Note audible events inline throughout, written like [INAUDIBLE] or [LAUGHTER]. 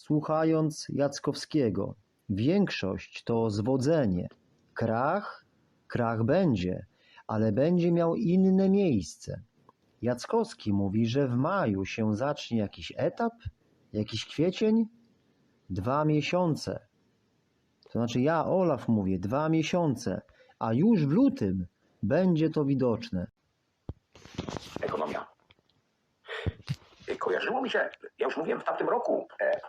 Słuchając Jackowskiego, większość to zwodzenie. Krach, krach będzie, ale będzie miał inne miejsce. Jackowski mówi, że w maju się zacznie jakiś etap, jakiś kwiecień, dwa miesiące. To znaczy ja, Olaf, mówię dwa miesiące, a już w lutym będzie to widoczne. ekonomia. Kojarzyło mi się, ja już mówiłem w tamtym roku, e,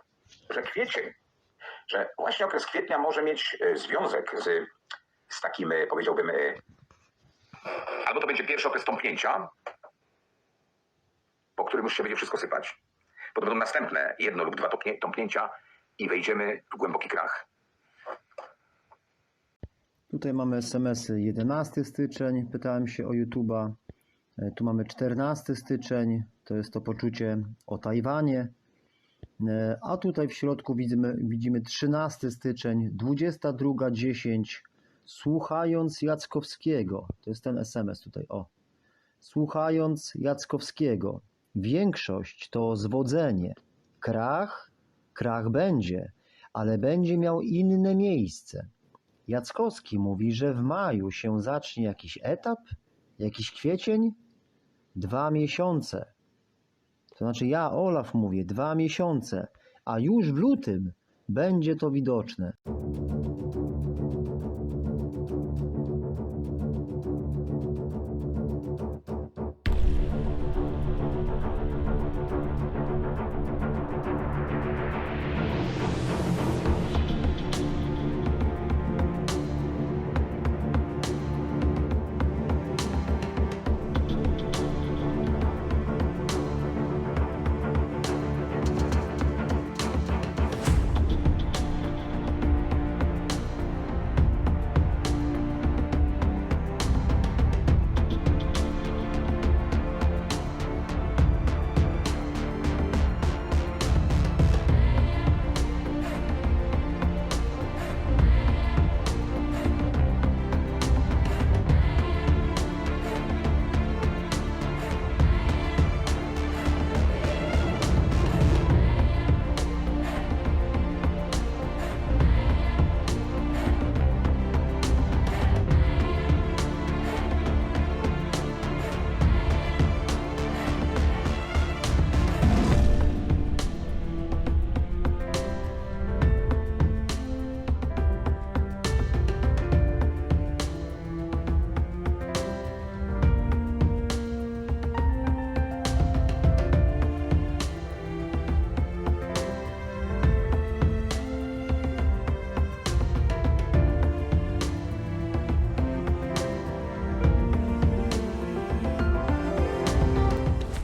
że kwiecień, że właśnie okres kwietnia może mieć e, związek z, z takim, e, powiedziałbym, e, albo to będzie pierwszy okres tąpnięcia, po którym już się będzie wszystko sypać. Potem będą następne jedno lub dwa tąpnięcia i wejdziemy w głęboki krach. Tutaj mamy SMS-y 11 styczeń, pytałem się o YouTube'a. Tu mamy 14 styczeń, to jest to poczucie o Tajwanie. E, A tutaj w środku widzimy, widzimy 13 styczeń, 22.10. Słuchając Jackowskiego, to jest ten SMS tutaj, o. Słuchając Jackowskiego, większość to zwodzenie. Krach, krach będzie, ale będzie miał inne miejsce. Jackowski mówi, że w maju się zacznie jakiś etap, jakiś kwiecień, dwa miesiące. To znaczy ja, Olaf, mówię dwa miesiące, a już w lutym będzie to widoczne.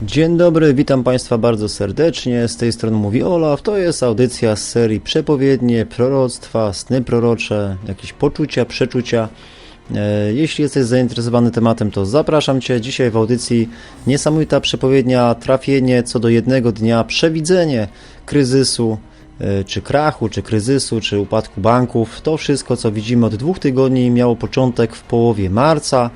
Dzień dobry, witam Państwa bardzo serdecznie. Z tej strony mówi Olaf. To jest audycja z serii Przepowiednie, proroctwa, sny prorocze, jakieś poczucia, przeczucia. E, Jeśli jesteś zainteresowany tematem, to zapraszam Cię. Dzisiaj w audycji niesamowita przepowiednia, trafienie co do jednego dnia, przewidzenie kryzysu, e, czy krachu, czy kryzysu, czy upadku banków. To wszystko, co widzimy od dwóch tygodni, miało początek w połowie marca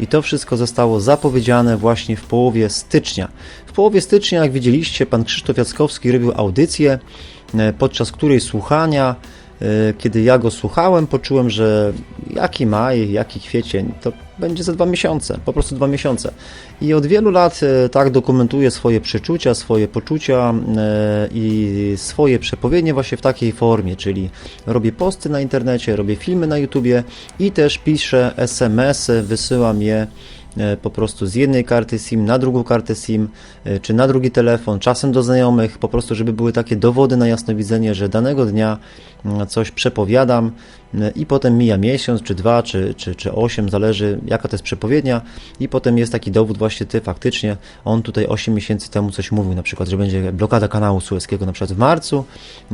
i to wszystko zostało zapowiedziane właśnie w połowie stycznia. W połowie stycznia, jak widzieliście, pan Krzysztof Jackowski robił audycję, e, podczas której słuchania, kiedy ja go słuchałem, poczułem, że jaki maj, jaki kwiecień, to będzie za dwa miesiące, po prostu dwa miesiące. I od wielu lat e, tak dokumentuję swoje przeczucia, swoje poczucia e, i swoje przepowiednie właśnie w takiej formie, czyli robię posty na internecie, robię filmy na YouTubie i też piszę SMS-y, wysyłam je e, po prostu z jednej karty SIM na drugą kartę SIM, e, czy na drugi telefon, czasem do znajomych, po prostu, żeby były takie dowody na jasnowidzenie, że danego dnia mm, coś przepowiadam. e, i potem mija miesiąc, czy dwa, czy, czy, czy osiem, zależy jaka to jest przepowiednia i potem jest taki dowód właśnie ty faktycznie, on tutaj 8 miesięcy temu coś mówił, na przykład, że będzie blokada kanału sueskiego na przykład w marcu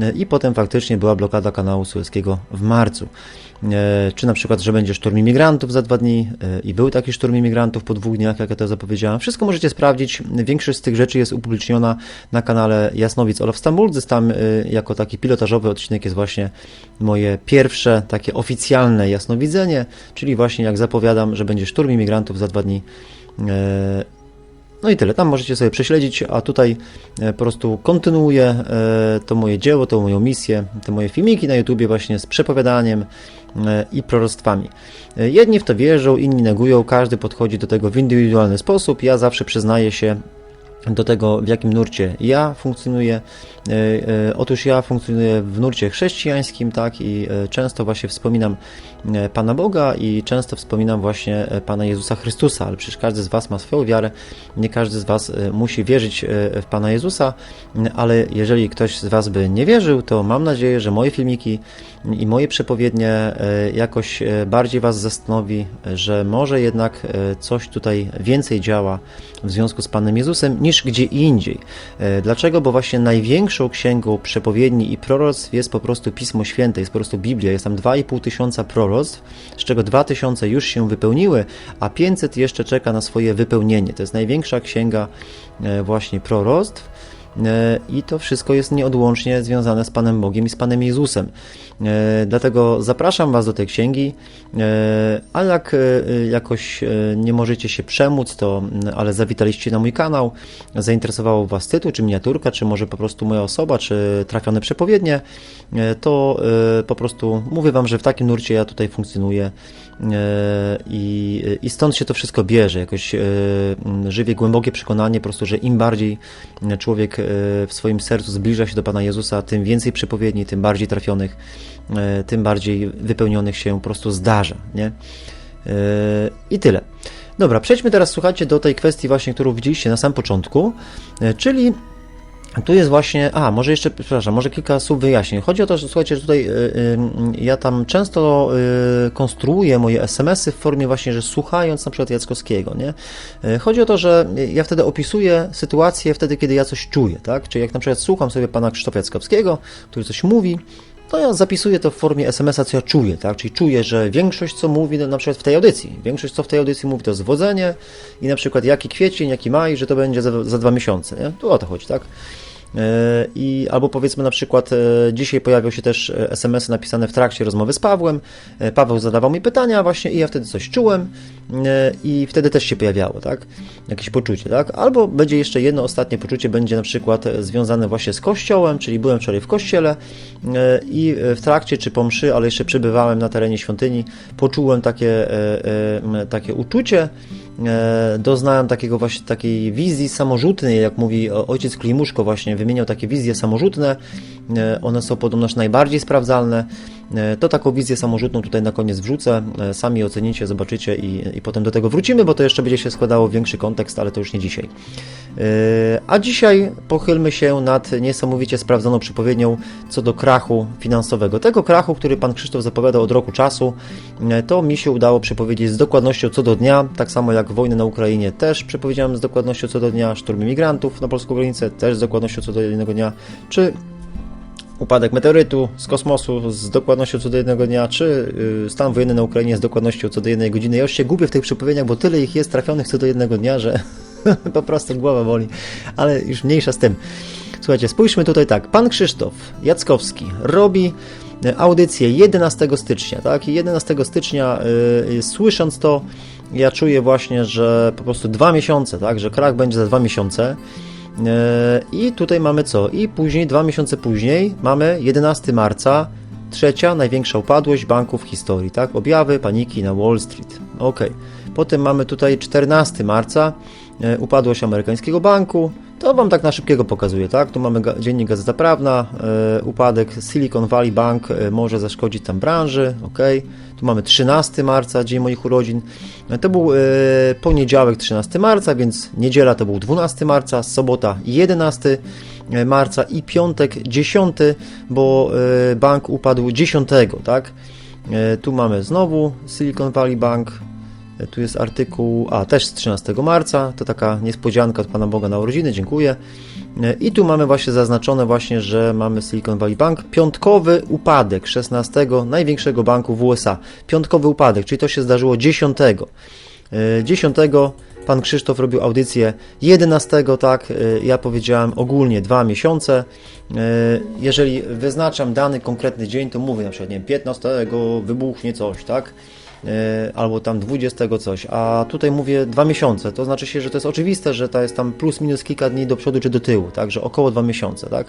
e, i potem faktycznie była blokada kanału sueskiego w marcu. E, Czy na przykład, że będzie szturm imigrantów za dwa dni e, i był taki szturm imigrantów po dwóch dniach, jak ja to zapowiedziałem. Wszystko możecie sprawdzić. Większość z tych rzeczy jest upubliczniona na kanale Jasnowic Olaf Stambuldzys. Tam jako taki pilotażowy odcinek jest właśnie moje pierwsze takie oficjalne jasnowidzenie, czyli właśnie jak zapowiadam, że będzie szturm imigrantów za dwa dni. E, No i tyle, tam możecie sobie prześledzić, a tutaj e, po prostu kontynuuję e, to moje dzieło, tą moją misję, te moje filmiki na YouTubie właśnie z przepowiadaniem i proroctwami. Jedni w to wierzą, inni negują, każdy podchodzi do tego w indywidualny sposób. Ja zawsze przyznaję się do tego, w jakim nurcie ja funkcjonuję. E, e, Otóż ja funkcjonuję w nurcie chrześcijańskim, tak, i e, często właśnie wspominam Pana Boga i często wspominam właśnie e, Pana Jezusa Chrystusa, ale przecież każdy z Was ma swoją wiarę, nie każdy z Was e, musi wierzyć e, w Pana Jezusa, ale jeżeli ktoś z Was by nie wierzył, to mam nadzieję, że moje filmiki i moje przepowiednie e, jakoś e, bardziej Was zastanowi, e, że może jednak e, coś tutaj więcej działa w związku z Panem Jezusem niż gdzie indziej. E, Dlaczego? Bo właśnie największą księgą przepowiedni i proroctw jest po prostu Pismo Święte, jest po prostu Biblia. Jest tam 2,5 tysiąca proroctw, z czego 2 tysiące już się wypełniły, a 500 jeszcze czeka na swoje wypełnienie. To jest największa księga e, właśnie proroctw. E, I to wszystko jest nieodłącznie związane z Panem Bogiem i z Panem Jezusem. E, Dlatego zapraszam Was do tej księgi, e, a jak e, jakoś nie możecie się przemóc, to mm, ale zawitaliście na mój kanał, zainteresowało Was tytuł, czy miniaturka, czy może po prostu moja osoba, czy trafione przepowiednie, to po prostu mówię Wam, że w takim nurcie ja tutaj funkcjonuję i, i stąd się to wszystko bierze. Jakoś e, m, żywię głębokie przekonanie po prostu, że im bardziej człowiek w swoim sercu zbliża się do Pana Jezusa, tym więcej przepowiedni, tym bardziej trafionych, tym bardziej wypełnionych się po prostu zdarza. Nie? E, I tyle. Dobra, przejdźmy teraz, słuchajcie, do tej kwestii właśnie, którą widzieliście na samym początku, e, czyli tu jest właśnie, a może jeszcze, przepraszam, może kilka słów wyjaśnień. Chodzi o to, że słuchajcie, że tutaj y, y, ja tam często y, konstruuję moje SMS-y w formie właśnie, że słuchając na przykład Jackowskiego, nie? Y, Chodzi o to, że ja wtedy opisuję sytuację wtedy, kiedy ja coś czuję, tak? Czyli jak na przykład słucham sobie pana Krzysztofa Jackowskiego, który coś mówi, to ja zapisuję to w formie SMS-a, co ja czuję, tak? Czyli czuję, że większość, co mówi, no, na przykład w tej audycji, większość, co w tej audycji mówi, to zwodzenie i na przykład jaki kwiecień, jaki maj, że to będzie za, za dwa miesiące, nie? Tu o to chodzi, tak? E, I albo powiedzmy na przykład, e, dzisiaj pojawią się też e, SMS-y napisane w trakcie rozmowy z Pawłem. Paweł zadawał mi pytania właśnie i ja wtedy coś czułem i wtedy też się pojawiało, tak? Jakieś poczucie, tak? Albo będzie jeszcze jedno ostatnie poczucie, będzie na przykład związane właśnie z kościołem, czyli byłem wczoraj w kościele i w trakcie czy po mszy, ale jeszcze przebywałem na terenie świątyni, poczułem takie, takie uczucie, doznałem takiego właśnie takiej wizji samorzutnej, jak mówi ojciec Klimuszko właśnie wymieniał takie wizje samorzutne, e, one są podobnoż najbardziej sprawdzalne, E, to taką wizję samorzutną tutaj na koniec wrzucę, e, sami ocenicie, zobaczycie i, i potem do tego wrócimy, bo to jeszcze będzie się składało większy kontekst, ale to już nie dzisiaj. E, A dzisiaj pochylmy się nad niesamowicie sprawdzoną przepowiednią co do krachu finansowego. Tego krachu, który pan Krzysztof zapowiadał od roku czasu, e, to mi się udało przepowiedzieć z dokładnością co do dnia, tak samo jak wojnę na Ukrainie też przepowiedziałem z dokładnością co do dnia, szturmy migrantów na polską granicę też z dokładnością co do jednego dnia, czy upadek meteorytu z kosmosu z dokładnością co do jednego dnia, czy y, stan wojenny na Ukrainie z dokładnością co do jednej godziny. Ja już się gubię w tych przepowiedniach, bo tyle ich jest trafionych co do jednego dnia, że [LAUGHS] po prostu głowa boli, ale już mniejsza z tym. Słuchajcie, spójrzmy tutaj tak. Pan Krzysztof Jackowski robi e, audycję 11 stycznia, tak? I 11 stycznia, y, słysząc to, ja czuję właśnie, że po prostu dwa miesiące, tak? Że krach będzie za dwa miesiące. E, I tutaj mamy co? I później, dwa miesiące później, mamy 11 marca, trzecia największa upadłość banków w historii, tak? Objawy paniki na Wall Street. Ok. Potem mamy tutaj 14 marca, e, upadłość amerykańskiego banku. To Wam tak na szybkiego pokazuję, tak? Tu mamy dziennik Gazeta Prawna, e, upadek Silicon Valley Bank e, może zaszkodzić tam branży, ok. Tu mamy 13 marca, dzień moich urodzin. E, To był e, poniedziałek 13 marca, więc niedziela to był 12 marca, sobota 11 marca i piątek 10, bo e, bank upadł 10, tak? Tu mamy znowu Silicon Valley Bank, tu jest artykuł, a też z 13 marca, to taka niespodzianka od Pana Boga na urodziny, dziękuję. E, I tu mamy właśnie zaznaczone właśnie, że mamy Silicon Valley Bank, piątkowy upadek 16 największego banku w USA. Piątkowy upadek, czyli to się zdarzyło 10. E, 10 pan Krzysztof robił audycję 11, tak, e, ja powiedziałem ogólnie dwa miesiące. E, Jeżeli wyznaczam dany konkretny dzień, to mówię na przykład, nie wiem, 15 wybuchnie coś, tak? E, albo tam 20 coś, a tutaj mówię dwa miesiące, to znaczy się, że to jest oczywiste, że to jest tam plus minus kilka dni do przodu czy do tyłu, tak, że około dwa miesiące, tak.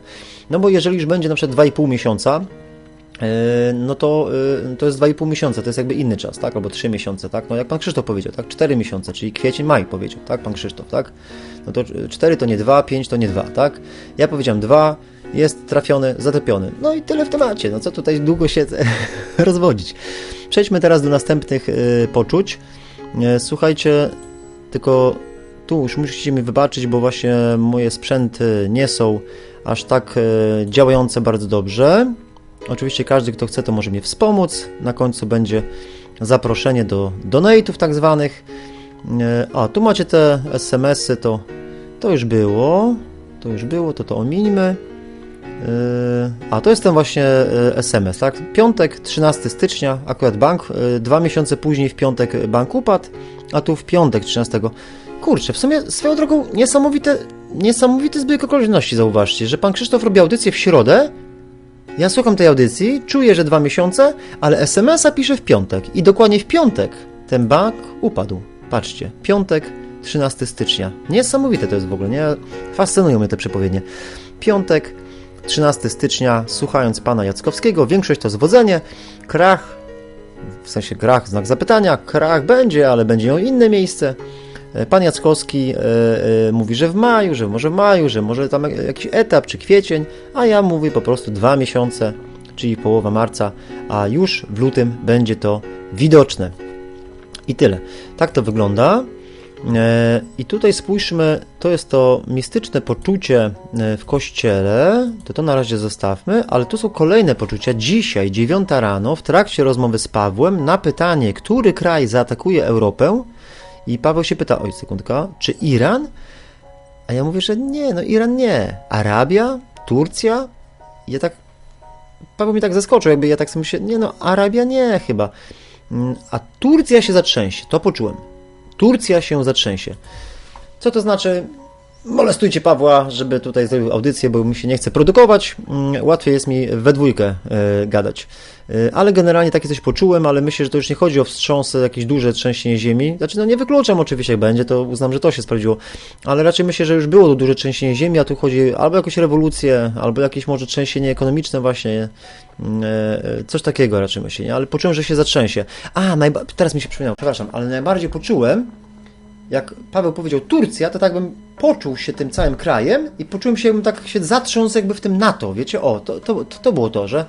No bo jeżeli już będzie na przykład 2,5 miesiąca, e, no to, e, to jest 2,5 miesiąca, to jest jakby inny czas, tak? Albo 3 miesiące, tak? No jak pan Krzysztof powiedział, tak? 4 miesiące, czyli kwiecień, maj powiedział, tak? Pan Krzysztof, tak? No to 4 to nie 2, 5 to nie 2, tak? Ja powiedziałem 2, jest trafiony, zatopiony. No i tyle w temacie, no co tutaj długo się [LAUGHS] rozwodzić. Przejdźmy teraz do następnych y, poczuć. E, Słuchajcie, tylko tu już musicie mi wybaczyć, bo właśnie moje sprzęty nie są aż tak e, działające bardzo dobrze. Oczywiście każdy, kto chce, to może mnie wspomóc. Na końcu będzie zaproszenie do donate'ów tak zwanych. E, A, tu macie te SMS-y, to, to już było. To już było, to to omińmy. Yy, A, to jest ten właśnie SMS, tak? Piątek, 13 stycznia, akurat bank. yy, Dwa miesiące później w piątek bank upadł, a tu w piątek 13. Kurczę, w sumie swoją drogą niesamowite, niesamowity zbieg okoliczności, zauważcie, że pan Krzysztof robi audycję w środę, ja słucham tej audycji, czuję, że dwa miesiące, ale SMS-a piszę w piątek i dokładnie w piątek ten bank upadł. Patrzcie, piątek, 13 stycznia. Niesamowite to jest w ogóle, nie? Fascynują mnie te przepowiednie. Piątek, 13 stycznia, słuchając pana Jackowskiego, większość to zwodzenie, krach, w sensie krach, znak zapytania, krach będzie, ale będzie miał inne miejsce. E, Pan Jackowski e, e, mówi, że w maju, że może w maju, że może tam jak- jakiś etap czy kwiecień, a ja mówię po prostu dwa miesiące, czyli połowa marca, a już w lutym będzie to widoczne. I tyle. Tak to wygląda. E, I tutaj spójrzmy, to jest to mistyczne poczucie e, w kościele, to to na razie zostawmy, ale tu są kolejne poczucia. Dzisiaj, 9 rano, w trakcie rozmowy z Pawłem, na pytanie, który kraj zaatakuje Europę, i Paweł się pyta, oj, sekundka, czy Iran? A ja mówię, że nie, no Iran nie. Arabia? Turcja? Ja tak, Paweł mnie tak zaskoczył, jakby ja tak sobie myślę, nie no, Arabia nie chyba. Mm, A Turcja się zatrzęsie, to poczułem. Turcja się zatrzęsie. Co to znaczy? Molestujcie Pawła, żeby tutaj zrobił audycję, bo mi się nie chce produkować. Mm, Łatwiej jest mi we dwójkę e, gadać. E, ale generalnie takie coś poczułem, ale myślę, że to już nie chodzi o wstrząsy, jakieś duże trzęsienie ziemi. Znaczy, no nie wykluczam oczywiście, jak będzie, to uznam, że to się sprawdziło. Ale raczej myślę, że już było to duże trzęsienie ziemi, a tu chodzi albo jakąś rewolucję, albo jakieś może trzęsienie ekonomiczne właśnie. E, Coś takiego raczej myślę, nie? ale poczułem, że się zatrzęsie. A, teraz mi się przypomniało, przepraszam, ale najbardziej poczułem, jak Paweł powiedział Turcja, to tak bym poczuł się tym całym krajem i poczułem się, jakbym tak się zatrząsł jakby w tym NATO, wiecie, o, to, to, to, było to, że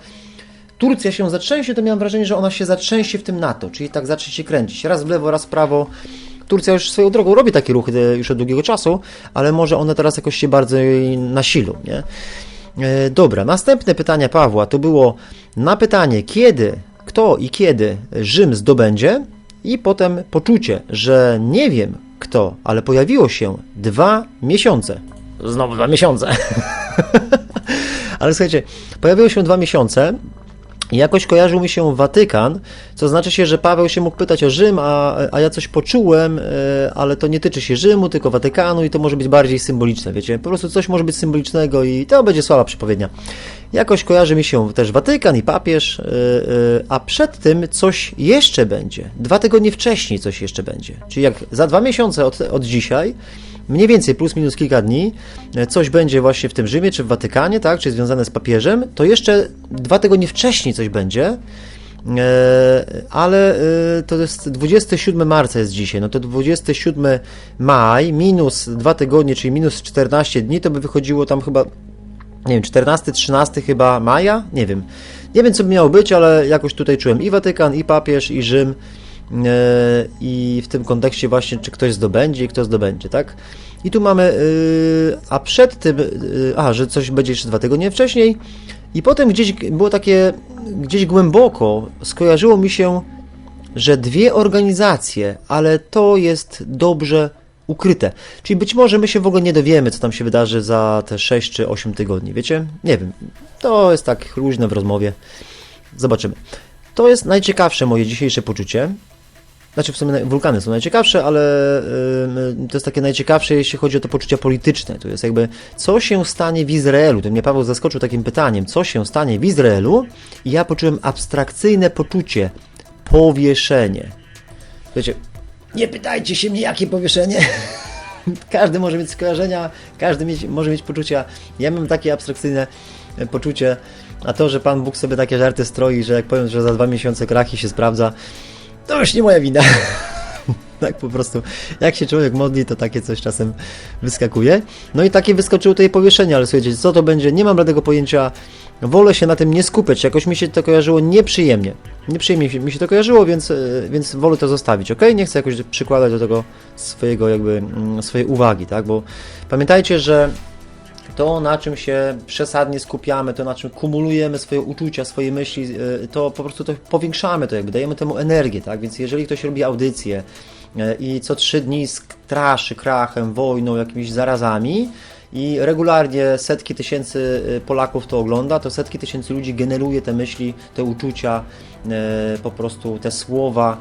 Turcja się zatrzęsie, to miałem wrażenie, że ona się zatrzęsie w tym NATO, czyli tak zacznie się kręcić, raz w lewo, raz w prawo. Turcja już swoją drogą robi takie ruchy już od długiego czasu, ale może one teraz jakoś się bardziej nasilą, nie? E, Dobra, następne pytanie Pawła to było na pytanie, kiedy, kto i kiedy Rzym zdobędzie, i potem poczucie, że nie wiem kto, ale pojawiło się dwa miesiące. Znowu dwa miesiące. [LAUGHS] ale słuchajcie, pojawiło się dwa miesiące. Jakoś kojarzył mi się Watykan, co znaczy się, że Paweł się mógł pytać o Rzym, a, a ja coś poczułem, e, ale to nie tyczy się Rzymu, tylko Watykanu i to może być bardziej symboliczne, wiecie? Po prostu coś może być symbolicznego i to będzie słaba przepowiednia. Jakoś kojarzy mi się też Watykan i papież, e, e, a przed tym coś jeszcze będzie. Dwa tygodnie wcześniej coś jeszcze będzie. Czyli jak za dwa miesiące od, od dzisiaj, mniej więcej plus minus kilka dni, e, coś będzie właśnie w tym Rzymie czy w Watykanie, tak, czy związane z papieżem, to jeszcze dwa tygodnie wcześniej coś będzie. E, ale e, to jest 27 marca jest dzisiaj, no to 27 maj minus dwa tygodnie, czyli minus 14 dni, to by wychodziło tam chyba nie wiem, 14, 13 chyba maja? Nie wiem. Nie wiem, co by miało być, ale jakoś tutaj czułem i Watykan, i papież, i Rzym. E, I w tym kontekście właśnie, czy ktoś zdobędzie i kto zdobędzie, tak? I tu mamy, e, a przed tym, e, a, że coś będzie jeszcze dwa tygodnie wcześniej. I potem gdzieś było takie, gdzieś głęboko skojarzyło mi się, że dwie organizacje, ale to jest dobrze ukryte. Czyli być może my się w ogóle nie dowiemy, co tam się wydarzy za te 6 czy 8 tygodni, wiecie? Nie wiem. To jest tak luźne w rozmowie. Zobaczymy. To jest najciekawsze moje dzisiejsze poczucie. Znaczy w sumie wulkany są najciekawsze, ale to jest takie najciekawsze, jeśli chodzi o to poczucia polityczne. To jest jakby, co się stanie w Izraelu? To mnie Paweł zaskoczył takim pytaniem, co się stanie w Izraelu? I ja poczułem abstrakcyjne poczucie powieszenie. Wiecie, nie pytajcie się mnie, jakie powieszenie. [LAUGHS] Każdy może mieć skojarzenia, każdy mieć, może mieć poczucia. Ja mam takie abstrakcyjne e, poczucie, a to, że Pan Bóg sobie takie żarty stroi, że jak powiem, że za dwa miesiące kraki się sprawdza, to już nie moja wina. [LAUGHS] tak po prostu, jak się człowiek modli, to takie coś czasem wyskakuje. No i takie wyskoczyło tutaj powieszenie, ale słuchajcie, co to będzie, nie mam żadnego pojęcia, wolę się na tym nie skupiać, jakoś mi się to kojarzyło nieprzyjemnie. Nieprzyjemnie mi się to kojarzyło, więc, e, więc wolę to zostawić, ok? Nie chcę jakoś przykładać do tego swojego jakby, mm, swojej uwagi, tak? Bo pamiętajcie, że to, na czym się przesadnie skupiamy, to na czym kumulujemy swoje uczucia, swoje myśli, y, to po prostu to powiększamy to, jakby dajemy temu energię, tak? Więc jeżeli ktoś robi audycję y, i co trzy dni straszy krachem, wojną, jakimiś zarazami i regularnie setki tysięcy y, Polaków to ogląda, to setki tysięcy ludzi generuje te myśli, te uczucia, po prostu te słowa,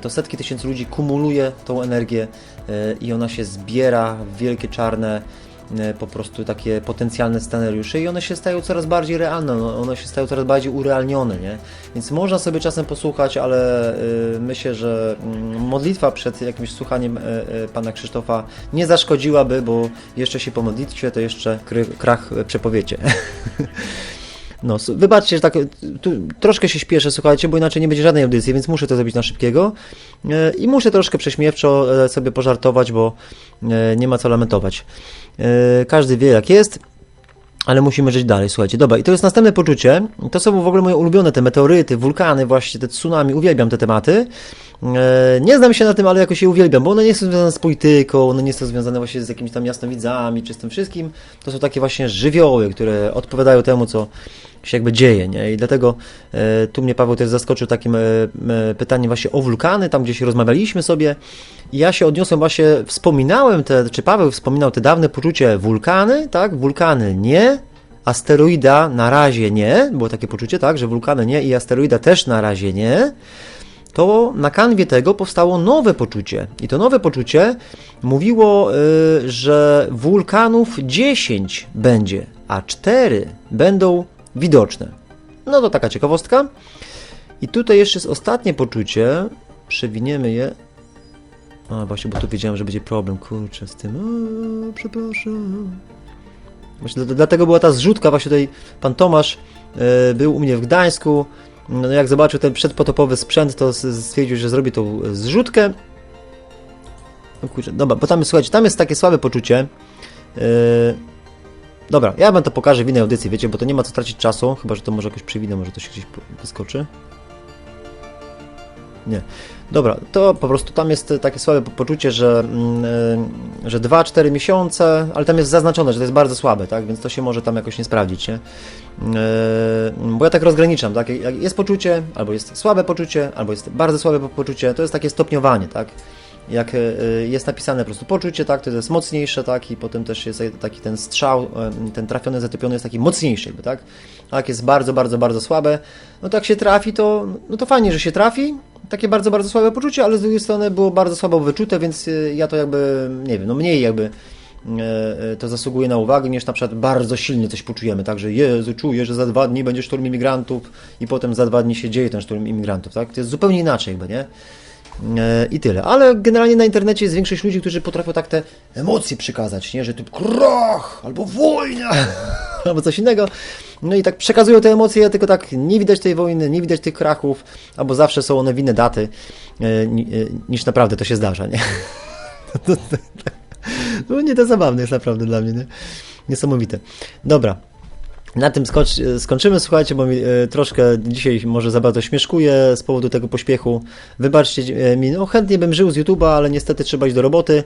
to setki tysięcy ludzi kumuluje tą energię i ona się zbiera w wielkie czarne po prostu takie potencjalne scenariusze i one się stają coraz bardziej realne, no, one się stają coraz bardziej urealnione, nie? Więc można sobie czasem posłuchać, ale y, myślę, że mm, modlitwa przed jakimś słuchaniem y, pana Krzysztofa nie zaszkodziłaby, bo jeszcze się po modlitwie, to jeszcze krach e, przepowiecie. [LAUGHS] No, wybaczcie, że tak e, tu troszkę się śpieszę, słuchajcie, bo inaczej nie będzie żadnej audycji, więc muszę to zrobić na szybkiego. E, I muszę troszkę prześmiewczo e, sobie pożartować, bo nie ma co lamentować. Każdy wie jak jest. Ale musimy żyć dalej, słuchajcie. Dobra, i to jest następne poczucie. To są w ogóle moje ulubione, te meteoryty, wulkany, właśnie te tsunami. Uwielbiam te tematy. E, Nie znam się na tym, ale jakoś je uwielbiam, bo one nie są związane z polityką, one nie są związane właśnie z jakimiś tam jasnowidzami, czy z tym wszystkim. To są takie właśnie żywioły, które odpowiadają temu, co się jakby dzieje, nie? I dlatego e, tu mnie Paweł też zaskoczył takim e, e, pytaniem właśnie o wulkany, tam gdzie się rozmawialiśmy sobie. I ja się odniosłem właśnie, wspominałem te, czy Paweł wspominał te dawne poczucie wulkany, tak? Wulkany nie, asteroida na razie nie, było takie poczucie, tak, że wulkany nie i asteroida też na razie nie to na kanwie tego powstało nowe poczucie. I to nowe poczucie mówiło, y, że wulkanów 10 będzie, a 4 będą widoczne. No to taka ciekawostka. I tutaj jeszcze jest ostatnie poczucie. Przewiniemy je. A właśnie, bo tu wiedziałem, że będzie problem, kurczę, z tym. A, przepraszam. Właśnie dlatego była ta zrzutka, właśnie tutaj pan Tomasz y, był u mnie w Gdańsku. No, jak zobaczył ten przedpotopowy sprzęt, to stwierdził, że zrobi tą zrzutkę. No kurczę, dobra, bo tam słuchajcie, tam jest takie słabe poczucie. Yy... Dobra, ja wam to pokażę w innej audycji, wiecie, bo to nie ma co tracić czasu, chyba, że to może jakoś przewinę, może to się gdzieś wyskoczy. Nie. Dobra, to po prostu tam jest takie słabe po- poczucie, że, mm, e, że 2-4 miesiące, ale tam jest zaznaczone, że to jest bardzo słabe, tak? Więc to się może tam jakoś nie sprawdzić, nie? E, Bo ja tak rozgraniczam, tak? Jest poczucie, albo jest słabe poczucie, albo jest bardzo słabe po- poczucie, to jest takie stopniowanie, tak? Jak e, jest napisane po prostu poczucie, tak, to jest mocniejsze, tak, i potem też jest taki ten strzał, e, ten trafiony, zatypiony jest taki mocniejszy, jakby, tak? A jak jest bardzo, bardzo, bardzo słabe, no to jak się trafi, to, no to fajnie, że się trafi, takie bardzo, bardzo słabe poczucie, ale z drugiej strony było bardzo słabo wyczute, więc e, ja to jakby, nie wiem, no mniej jakby e, e, to zasługuje na uwagę, niż na przykład bardzo silnie coś poczujemy, tak, że Jezu, czuję, że za dwa dni będzie szturm imigrantów i potem za dwa dni się dzieje ten szturm imigrantów, tak? To jest zupełnie inaczej jakby, nie? E, I tyle. Ale generalnie na internecie jest większość ludzi, którzy potrafią tak te emocje przekazać, nie? Że tu krach, albo wojna, albo coś innego. No i tak przekazują te emocje, tylko tak nie widać tej wojny, nie widać tych krachów, albo zawsze są one w inne daty, e, ni- e, niż naprawdę to się zdarza, nie? No nie to zabawne jest naprawdę dla mnie, nie? Niesamowite. Dobra. Na tym skończymy, słuchajcie, bo mi e, troszkę dzisiaj może za bardzo śmieszkuję z powodu tego pośpiechu. Wybaczcie e, mi, no chętnie bym żył z YouTube'a, ale niestety trzeba iść do roboty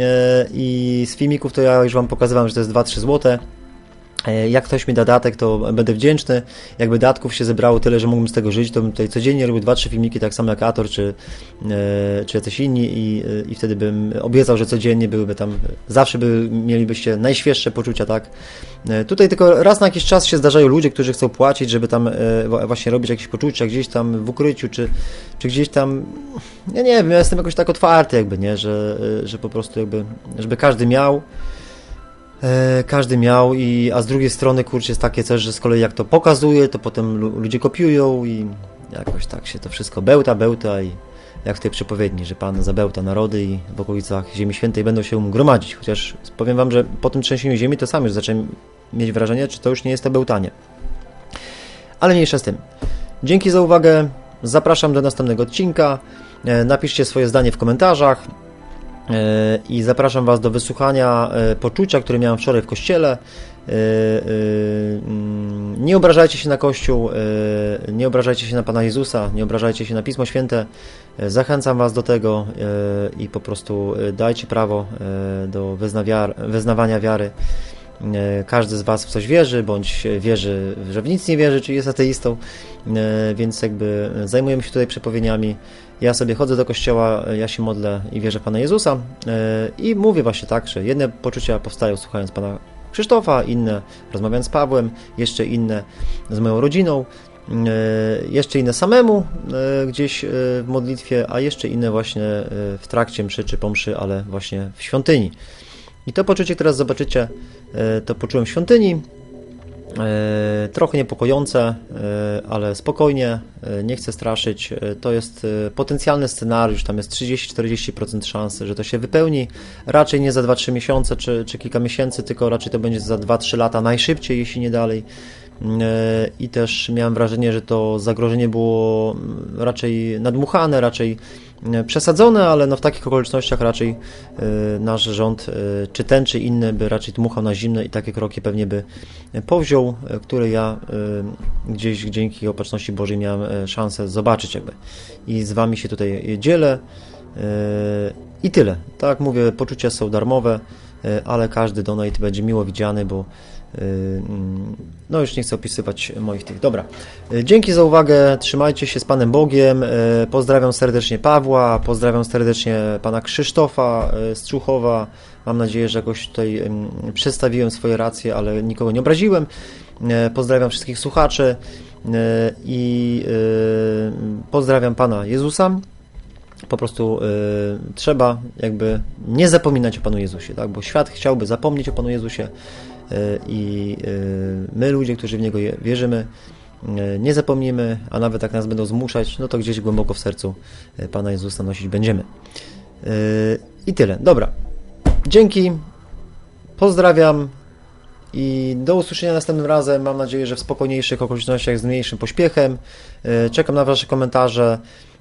e, i z filmików to ja już Wam pokazywałem, że to jest 2-3 złote. E, Jak ktoś mi da datek, to będę wdzięczny. Jakby datków się zebrało tyle, że mógłbym z tego żyć, to bym tutaj codziennie robił 2-3 filmiki, tak samo jak Ator czy, e, czy jacyś inni i, e, i wtedy bym obiecał, że codziennie byłyby tam, zawsze by mielibyście najświeższe poczucia, tak? Tutaj tylko raz na jakiś czas się zdarzają ludzie, którzy chcą płacić, żeby tam właśnie robić jakieś poczucia gdzieś tam w ukryciu, czy, czy gdzieś tam, ja nie wiem, ja jestem jakoś tak otwarty jakby, nie, że, że po prostu jakby, żeby każdy miał, każdy miał, i, a z drugiej strony kurczę jest takie coś, że z kolei jak to pokazuje, to potem lu- ludzie kopiują i, jakoś tak się to wszystko bełta, bełta i jak w tej przepowiedni, że Pan zabełta narody i w okolicach Ziemi Świętej będą się gromadzić. Chociaż powiem Wam, że po tym trzęsieniu ziemi to sam już zacząłem mieć wrażenie, czy to już nie jest to bełtanie. Ale mniejsza z tym. Dzięki za uwagę. Zapraszam do następnego odcinka. E, Napiszcie swoje zdanie w komentarzach. E, I zapraszam Was do wysłuchania e, poczucia, które miałem wczoraj w kościele. E, mm, Nie obrażajcie się na Kościół, nie obrażajcie się na Pana Jezusa, nie obrażajcie się na Pismo Święte. Zachęcam Was do tego i po prostu dajcie prawo do wyznawania wiary. Każdy z Was w coś wierzy, bądź wierzy, że w nic nie wierzy, czy jest ateistą, więc jakby zajmujemy się tutaj przepowiedniami. Ja sobie chodzę do kościoła, ja się modlę i wierzę w Pana Jezusa e, i mówię właśnie tak, że jedne poczucia powstają słuchając Pana Krzysztofa, inne rozmawiając z Pawłem, jeszcze inne z moją rodziną, e, jeszcze inne samemu e, gdzieś w modlitwie, a jeszcze inne właśnie w trakcie mszy czy po mszy, ale właśnie w świątyni. I to poczucie, które zobaczycie, to poczułem w świątyni. E, Trochę niepokojące, e, ale spokojnie, e, nie chcę straszyć. To jest potencjalny scenariusz, tam jest 30-40% szansy, że to się wypełni. Raczej nie za 2-3 miesiące czy, czy kilka miesięcy, tylko raczej to będzie za 2-3 lata najszybciej, jeśli nie dalej. E, I też miałem wrażenie, że to zagrożenie było raczej nadmuchane, raczej e, przesadzone, ale no w takich okolicznościach raczej e, nasz rząd, czy ten, czy inny, by raczej dmuchał na zimne i takie kroki pewnie by powziął, które ja gdzieś dzięki opatrzności Bożej miałem szansę zobaczyć jakby. I z Wami się tutaj dzielę. I tyle. Tak jak mówię, poczucia są darmowe, ale każdy donate będzie miło widziany, bo no już nie chcę opisywać moich tych. Dobra. E, Dzięki za uwagę. Trzymajcie się z Panem Bogiem. E, Pozdrawiam serdecznie Pawła, pozdrawiam serdecznie Pana Krzysztofa z Czuchowa. Mam nadzieję, że jakoś tutaj em, przedstawiłem swoje racje, ale nikogo nie obraziłem. Pozdrawiam wszystkich słuchaczy i pozdrawiam Pana Jezusa po prostu trzeba jakby nie zapominać o Panu Jezusie, tak? bo świat chciałby zapomnieć o Panu Jezusie i y, my, ludzie, którzy w Niego wierzymy, y, nie zapomnimy, a nawet jak nas będą zmuszać, no to gdzieś głęboko w sercu Pana Jezusa nosić będziemy. I tyle. Dobra. Dzięki. Pozdrawiam. I do usłyszenia następnym razem. Mam nadzieję, że w spokojniejszych okolicznościach, z mniejszym pośpiechem. Czekam na Wasze komentarze.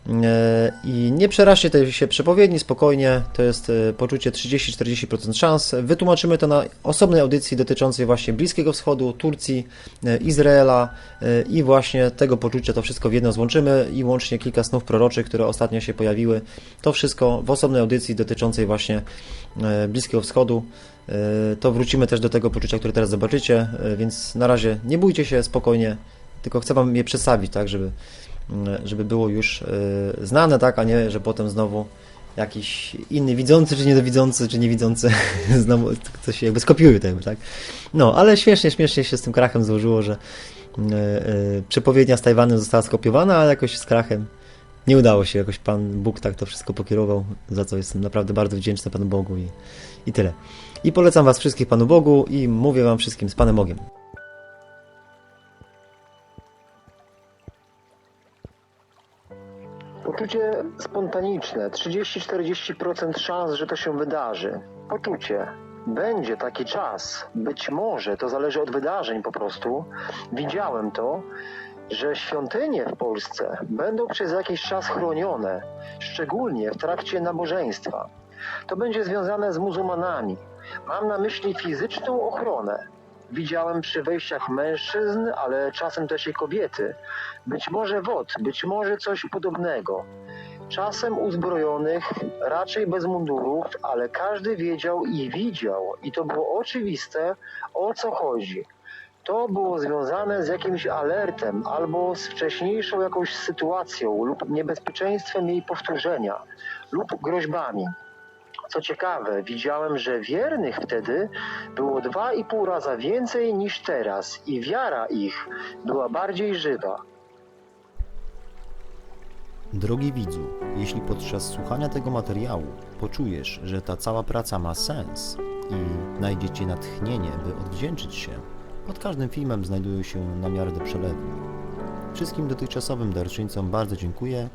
E, I nie przeraźcie tej się przepowiedni, spokojnie, to jest e, poczucie 30-40% szans. Wytłumaczymy to na osobnej audycji dotyczącej właśnie Bliskiego Wschodu, Turcji, e, Izraela i właśnie tego poczucia, to wszystko w jedno złączymy i łącznie kilka snów proroczych, które ostatnio się pojawiły. To wszystko w osobnej audycji dotyczącej właśnie Bliskiego Wschodu. To wrócimy też do tego poczucia, które teraz zobaczycie, więc na razie nie bójcie się, spokojnie, tylko chcę Wam je przedstawić, tak, żeby żeby było już y, znane, tak, a nie, że potem znowu jakiś inny widzący, czy niedowidzący, czy niewidzący [LAUGHS] znowu coś jakby skopiuje tego, tak. No, ale śmiesznie, śmiesznie się z tym krachem złożyło, że y, y, przepowiednia z Tajwanem została skopiowana, ale jakoś z krachem nie udało się, jakoś Pan Bóg tak to wszystko pokierował, za co jestem naprawdę bardzo wdzięczny Panu Bogu i, i tyle. I polecam Was wszystkich Panu Bogu i mówię Wam wszystkim z Panem Bogiem. Poczucie spontaniczne, 30-40% szans, że to się wydarzy. Poczucie. Będzie taki czas, być może, to zależy od wydarzeń po prostu. Widziałem to, że świątynie w Polsce będą przez jakiś czas chronione, szczególnie w trakcie nabożeństwa. To będzie związane z muzułmanami. Mam na myśli fizyczną ochronę. Widziałem przy wejściach mężczyzn, ale czasem też i kobiety. Być może wod, być może coś podobnego. Czasem uzbrojonych, raczej bez mundurów, ale każdy wiedział i widział, i to było oczywiste, o co chodzi. To było związane z jakimś alertem albo z wcześniejszą jakąś sytuacją lub niebezpieczeństwem jej powtórzenia lub groźbami. Co ciekawe, widziałem, że wiernych wtedy było dwa i pół raza więcej niż teraz i wiara ich była bardziej żywa. Drogi widzu, jeśli podczas słuchania tego materiału poczujesz, że ta cała praca ma sens i znajdziecie natchnienie, by odwdzięczyć się, pod każdym filmem znajdują się namiary do przelewu. Wszystkim dotychczasowym darczyńcom bardzo dziękuję.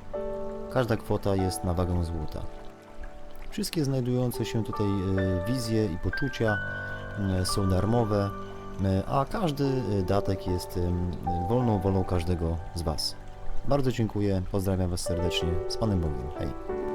Każda kwota jest na wagę złota. Wszystkie znajdujące się tutaj e, wizje i poczucia e, są darmowe, e, a każdy datek jest wolną wolą każdego z Was. Bardzo dziękuję, pozdrawiam Was serdecznie, z Panem Bogiem, hej.